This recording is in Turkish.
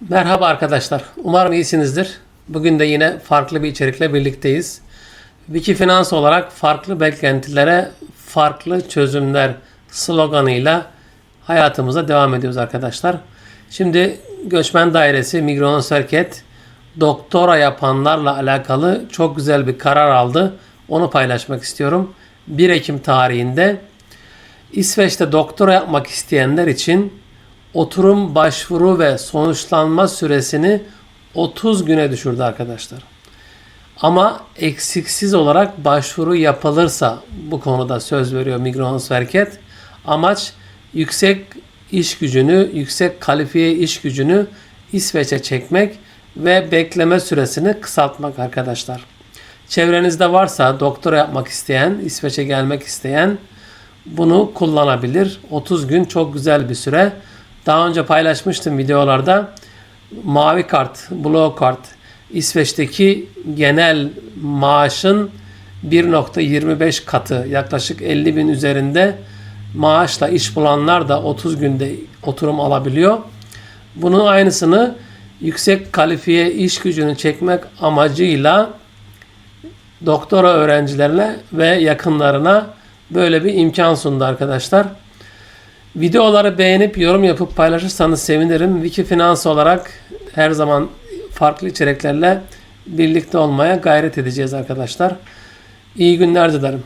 Merhaba arkadaşlar. Umarım iyisinizdir. Bugün de yine farklı bir içerikle birlikteyiz. Wikifinans olarak farklı beklentilere farklı çözümler sloganıyla hayatımıza devam ediyoruz arkadaşlar. Şimdi Göçmen Dairesi Migron Serket doktora yapanlarla alakalı çok güzel bir karar aldı. Onu paylaşmak istiyorum. 1 Ekim tarihinde İsveç'te doktora yapmak isteyenler için oturum başvuru ve sonuçlanma süresini 30 güne düşürdü arkadaşlar. Ama eksiksiz olarak başvuru yapılırsa bu konuda söz veriyor Migros Verket. Amaç yüksek iş gücünü, yüksek kalifiye iş gücünü İsveç'e çekmek ve bekleme süresini kısaltmak arkadaşlar. Çevrenizde varsa doktora yapmak isteyen, İsveç'e gelmek isteyen bunu kullanabilir. 30 gün çok güzel bir süre. Daha önce paylaşmıştım videolarda. Mavi kart, blue kart İsveç'teki genel maaşın 1.25 katı yaklaşık 50 bin üzerinde maaşla iş bulanlar da 30 günde oturum alabiliyor. Bunun aynısını yüksek kalifiye iş gücünü çekmek amacıyla doktora öğrencilerine ve yakınlarına böyle bir imkan sundu arkadaşlar. Videoları beğenip yorum yapıp paylaşırsanız sevinirim. Wikifinans olarak her zaman farklı içeriklerle birlikte olmaya gayret edeceğiz arkadaşlar. İyi günler dilerim.